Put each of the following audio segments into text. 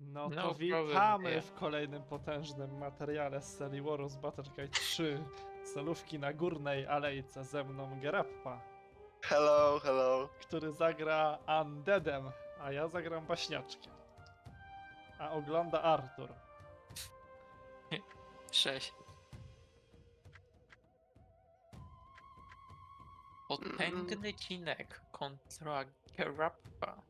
No to No, witamy problem, w kolejnym potężnym materiale z serii Warus Battlekite 3. Celówki na górnej alejce ze mną Gerappa, Hello, hello. który zagra Undeadem, a ja zagram Baśniaczkiem. A ogląda Artur. Sześć. Potęgny cinek kontra Gerappa.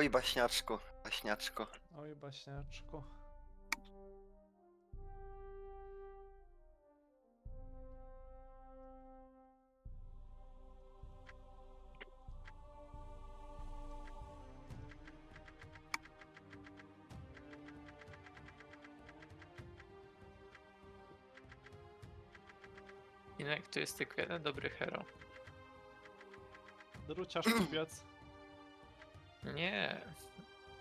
Oj, baśniaczku, baśniaczku. Oj, Baśniaczku. Cinek to jest tylko jeden dobry hero. Druciarz kupiec. Nie.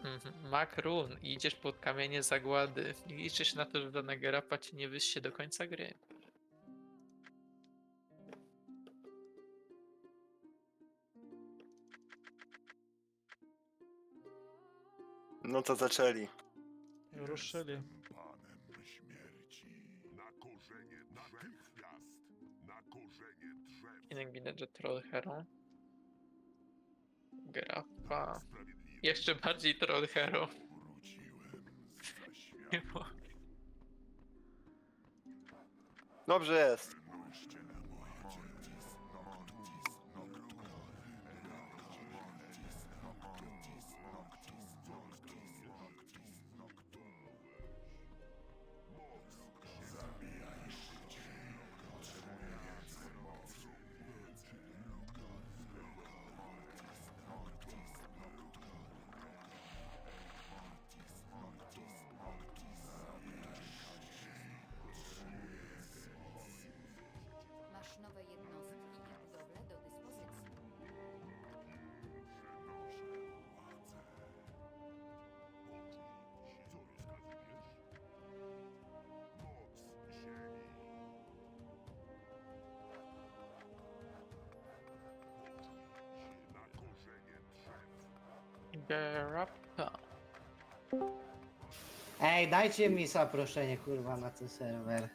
Mhm. Makrun, idziesz pod kamienie zagłady i liczysz na to, że dana Gerappa cię nie wyście do końca gry. No to zaczęli. Ruszyli. Panem śmierci. Na korzenie natychmiast. Na korzenie drzew. Widać, że troll hero. Sprawiedliwy Jeszcze bardziej troll hero. Nie mogę. Dobrze jest. Gerappa. Ej, dajcie mi zaproszenie kurwa na ten serwer.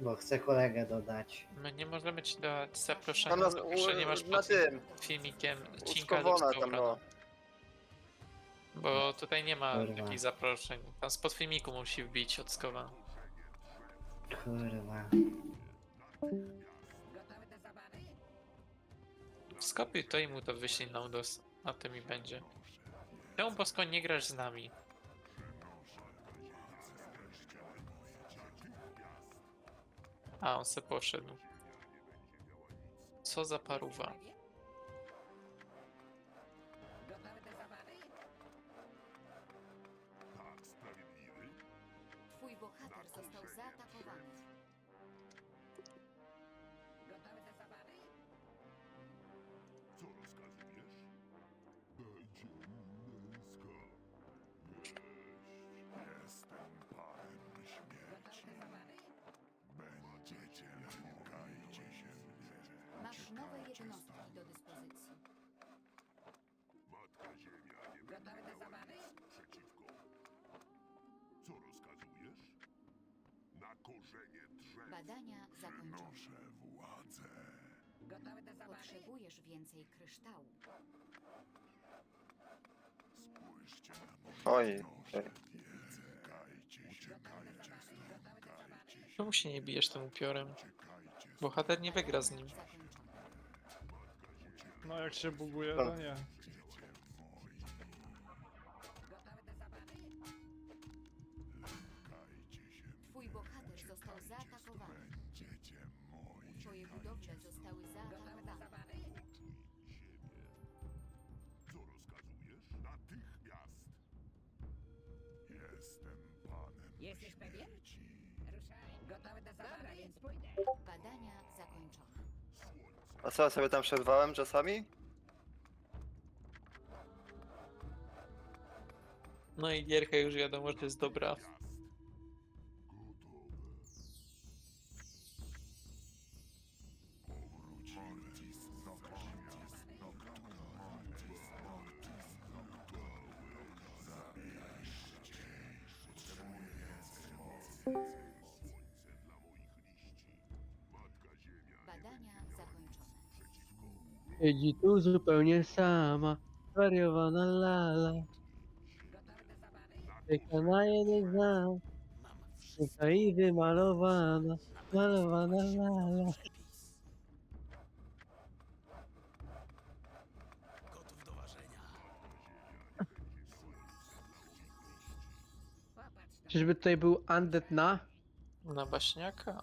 Bo chcę kolegę dodać. My nie możemy ci dać Tam zaproszenia, na, że nie masz na pod tym. filmikiem odcinka Uskowona tam, no. Bo tutaj nie ma Kurwa. takich zaproszeń. Tam spod filmiku musi wbić od Skowa. Kurwa. Skopiuj to i mu to wyślij na udos. Na tym i będzie. Czemu Bosko nie grasz z nami? A, on se poszedł. Co za paruwa. Twój bohater został zaatakowany. Zakończone. noszę władzę. Potrzebujesz więcej kryształu. Spójrzcie na moje Oj, wiedzę. Uciekajcie się, uciekajcie stąd, uciekajcie się, Czemu się nie bijesz tym upiorem? uciekajcie stąd. Bohater nie wygra z nim. Zakończone. No jak się buguje, to nie. Budowle zostały zaatakowane. Poczuj siebie. Co rozkazujesz? Natychmiast. Jestem panem Jesteś pewien? śmierci. Ruszaj. Gotowy do zabawy, więc pójdę. Badania zakończone. Słońce A co, ja sobie tam przerwałem czasami? No i gierka już wiadomo, że jest dobra. Siedzi tu zupełnie sama, wariowana lala. Czeka na jeden znam, czeka i wymalowana, malowana lala. Czyżby tutaj był Undead na? Na baśniaka.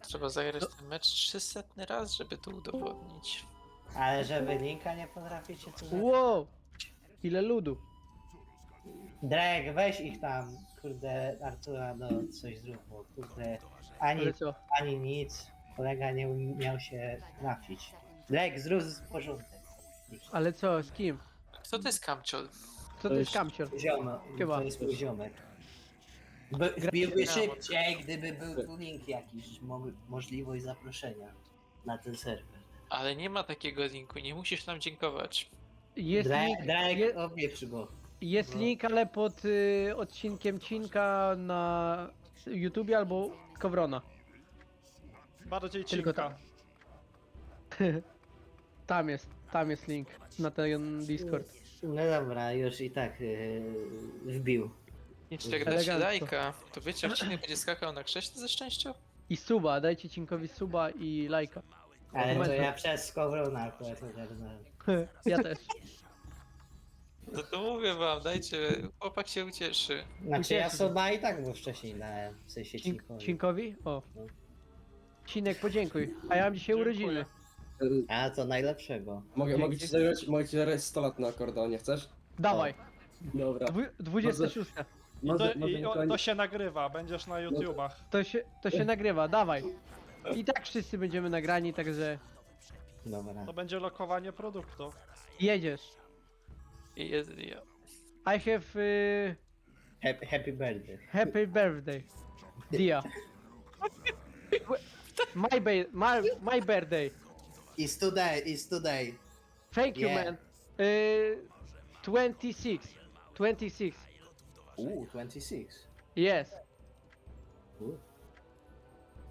Trzeba zagrać ten mecz 300 raz, żeby to udowodnić. Ale żeby linka nie potraficie tu zagrać? Wow! Ile ludu. Drake, weź ich tam, kurde, Artura, no coś zrób, bo kurde, ani, Ale co? ani nic, kolega nie umiał się trafić. Drake, zrób porządek. Ale co? Z kim? Kto to jest Kamciol? Co to jest kamcior? Ziomo, Chyba. to jest mój ziomek. By, wbiłby szybciej, gdyby był tu link jakiś, mo możliwość zaproszenia na ten serwer. Ale nie ma takiego linku, nie musisz nam dziękować. Jest link, Drake, Drake je, go. jest no. link, ale pod y, odcinkiem Cinka na YouTubie albo Kowrona. Bardziej Tylko cinka. Tam jest, tam jest link na ten Discord. No dobra, już i tak yy, wbił. Jeśli tak dacie Elegancko. lajka, to wiecie, odcinek będzie skakał na krześle ze szczęścią? I suba, dajcie Cinkowi suba i lajka. Ale to ja przez Kowrona akurat ogarnąłem. Ja też. No to mówię wam, dajcie, chłopak się ucieszy. Znaczy ja Ucieszy sobie i tak mu wcześniej dałem, w sensie Cink, Cinkowi. Cinkowi? O. No. Cinek, podziękuj. A ja mam dzisiaj Dziękuję. urodziny. A to najlepszego. Mogę, mogę ci zagrać, mogę ci zagrać 100 lat na akordeonie, chcesz? Dawaj. Dobra. Dwu, 26. I to, Może, i o, to się nagrywa, będziesz na YouTubach. To się, to się nagrywa, dawaj. I tak wszyscy będziemy nagrani, także Dobra. To będzie lokowanie produktu. jedziesz. I jest, ja. I have y, Happy, happy birthday. happy birthday. Dia. My, ba- my, my birthday. It's today, it's today. Thank you, Yeah. man. Y, 26. 26. Uuu, 26. Yes. Uuu.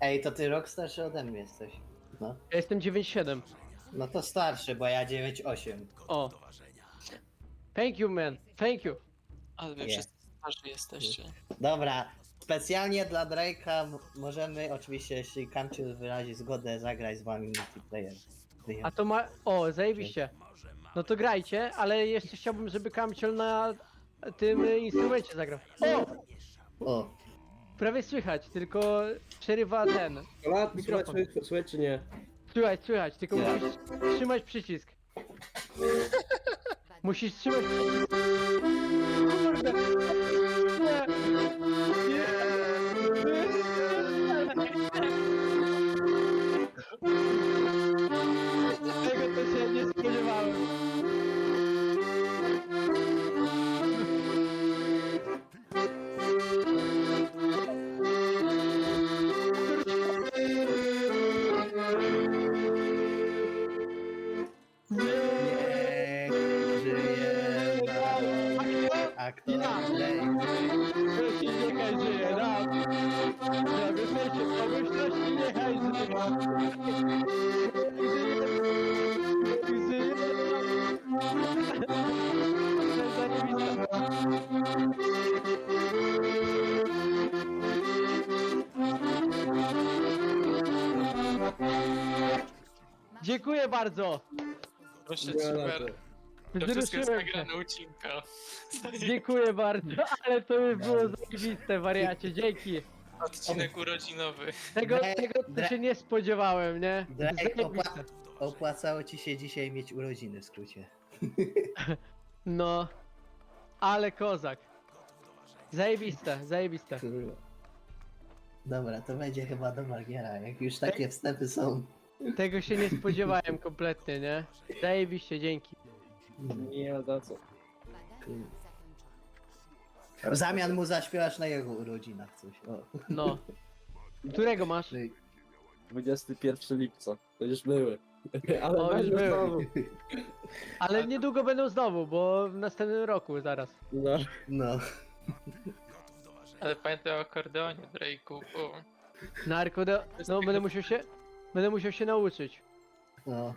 Ej, to ty rok starszy ode mnie jesteś. No. Ja jestem 97. No to starszy, bo ja 9,8. O. Thank you, man. Thank you. Ale wy Nie. wszyscy starzy jesteście. Dobra, specjalnie dla Drake'a m- możemy, oczywiście, jeśli Kamciu wyrazi zgodę, zagrać z wami multiplayer. A to ma... O, zajebiście. No to grajcie, ale jeszcze chciałbym, żeby Kamciol na tym y, instrumencie zagrał. O! O, Prawie słychać, tylko przerywa ten. Lat, Mikrofon. słuchaj, słuchaj czy nie? Słychać, słychać, tylko Nie. musisz trzymać przycisk. Musisz trzymać przycisk. Kurde. Dziękuję bardzo. Proszę super. To wszystko jest Wzruszyłem się. nagrane ucinka. Dziękuję bardzo, ale to by było zajebiste, wariacie, dzięki. Odcinek urodzinowy. Tego, tego to się nie spodziewałem, nie? Drake, Zajebiste. opła opłacało ci się dzisiaj mieć urodziny w skrócie. No, ale kozak. Zajebiste, zajebiste. Kurwa. Dobra, to będzie chyba do Margiera. Jak już takie wstępy są Tego się nie spodziewałem kompletnie, nie? Zajebiście, dzięki. Nie ma za co. Zakończone. W zamian mu zaśpiewasz na jego urodzinach coś. O. No. Którego masz? No i- 21 lipca. To już były. Ale O, już będą były. znowu. Ale niedługo będą znowu, bo w następnym roku zaraz. No. No. Ale pamiętaj o akordeonie, Drake'u, bo Narko, no będę musiał się, będę musiał się nauczyć. No.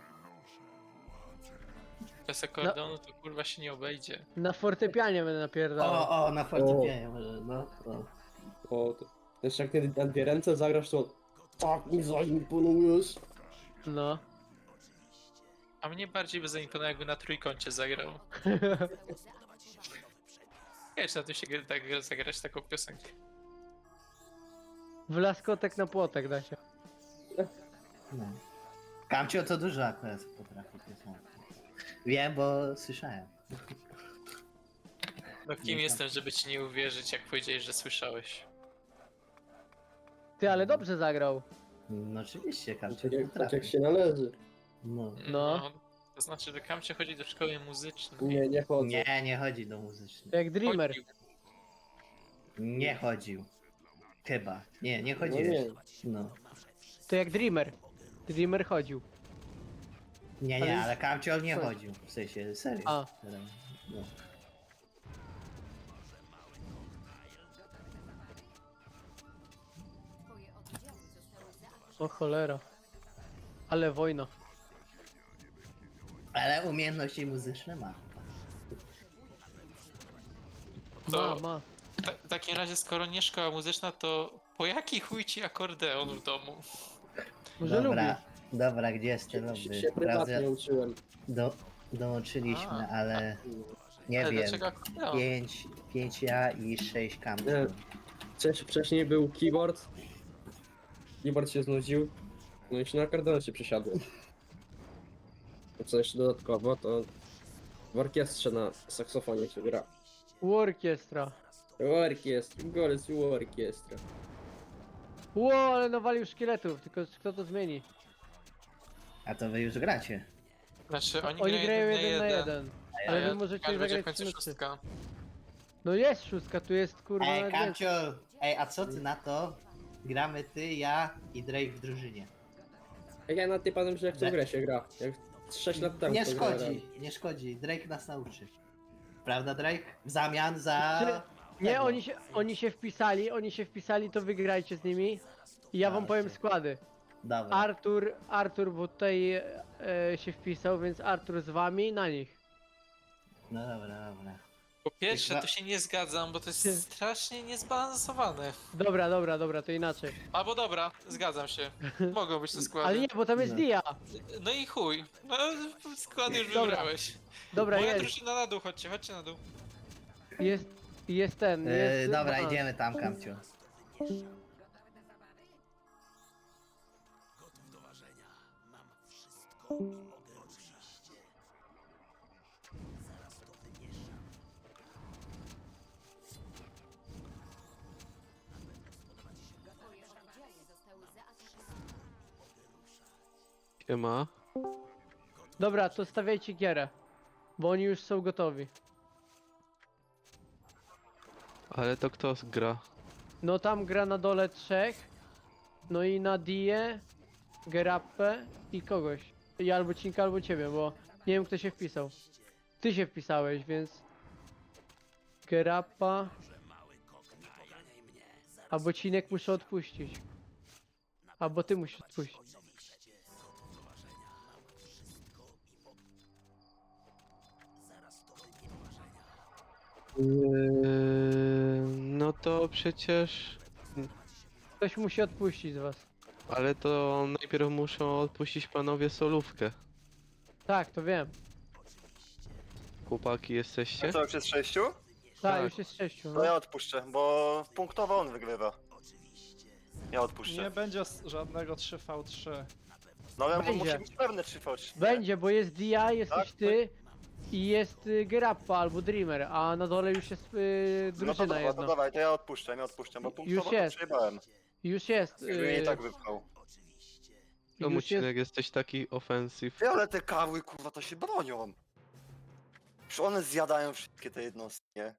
bez akordeonu to kurwa się nie obejdzie. Na fortepianie będę napierdalał. O, o, na fortepianie może, no. O. O, to. Jeszcze jak ty na dwie ręce zagrasz, to tak mi zaimponujesz. No. A mnie bardziej by zaimponowało jakby na trójkącie zagrał. Wiesz, na tym się gra- tak zagrać taką piosenkę. W laskotek na płotek da się. no. Kamcio to dużo akurat potrafi piosenki. Wiem, bo słyszałem. No kim Nie, jestem, żeby ci nie uwierzyć, jak powiedziałeś, że słyszałeś? Ty, ale dobrze zagrał. No oczywiście, Kamcio Tak jak, tak potrafi. jak się należy. No. No. To znaczy, że Kamcie chodzi do szkoły muzycznej. Nie, nie chodzę. Nie, nie chodzi do muzycznej. Jak Dreamer. Chodził. Nie chodził. Chyba. Nie, nie No chodziłeś. No. To jak Dreamer. Dreamer chodził. Nie, Ale nie, ale Kamcio nie chodził. W sensie, serio. A. No. Twoje oddziały zostały zaatakowane. O cholera. Ale wojna. Ale umiejętności muzyczne ma. Ma, To- ma. Ta, w takim razie, skoro nie szkoła muzyczna, to po jaki chuj ci akordeon w domu? Może. Dobra, dobra, gdzie jest ten Się, lobby? się prywatnie Wprawdzie uczyłem. do, dołączyliśmy, A. ale nie Ale wiem. dlaczego akordeon? Pięć, pięć ja i sześć Kamcio. Nie. Wcześ, wcześniej był keyboard. Keyboard się znudził. No i się na akordeon się przesiadłem. A co jeszcze dodatkowo, to w orkiestrze na saksofonie się gra. U orkiestra. Orkiestra, golec u orkiestra. Ło, ale nawalił szkieletów, tylko kto to zmieni? A to wy już gracie. Znaczy, oni, Oni grają jeden na jeden. A Ale ja- wy możecie będzie w zagrać końcu szóstka. No jest szóstka, tu jest kurwa Ej, nawet więcej. Kamcio, ej, a co ty na to? Gramy ty, ja i Drake w drużynie. Jak ja na tej panem, że jak w tę grę się gra. Jak 6 lat temu Nie w tę grę szkodzi, nie szkodzi. Drake nas nauczy. Prawda, Drake? W zamian za... Nie, oni się, oni się wpisali, oni się wpisali, to wygrajcie z nimi. I ja wam powiem składy. Dobra. Artur, Artur, bo tutaj e, się wpisał, więc Artur z wami na nich. No dobra, dobra. Po pierwsze, Chyba- to się nie zgadzam, bo to jest strasznie niezbalansowane. Dobra, dobra, dobra, to inaczej. Albo dobra, zgadzam się. Mogą być te składy. Ale nie, bo tam jest No. Dia. No i chuj. No, skład już Dobra. wybrałeś. Dobra, Moja jest, drużyna na dół, chodźcie, chodźcie na dół. jest, jest ten, Yy, jest... dobra, idziemy tam, Kamcio. Twoje oddziały zostały zaatakowane. Siema. Dobra, to stawiajcie gierę. Bo oni już są gotowi. Ale to kto gra? No tam gra na dole trzech. No i na Die, Gerappę i kogoś. I albo Cinka, albo ciebie, bo nie wiem kto się wpisał. Ty się wpisałeś, więc... Gerappa... Albo Cinek muszę odpuścić. Albo ty musisz odpuścić. Yy, no to przecież... Ktoś musi odpuścić z was. Ale to najpierw muszą odpuścić panowie solówkę. Tak, to wiem. Chłopaki A jesteście? co, już jest sześciu? Tak, Tak. już jest sześciu. To No. ja odpuszczę, bo punktowo on wygrywa. Ja odpuszczę. Nie będzie s- żadnego 3v3. No ale Będzie. musi być pewne 3 v 3 Będzie, bo jest Dia, jesteś Tak, ty i jest y, Gerappa albo Dreamer, a na dole już jest y, No to drużyna dobra, to jedna. dawaj, to ja odpuszczę, ja odpuszczę, bo punktowo to jest. przejebałem. Już jest. Gdyby nie y, tak wypchał. Czemu już jest- jesteś taki offensive? Ty, ale te karły kurwa to się bronią. Przecież one zjadają wszystkie te jednostki, nie?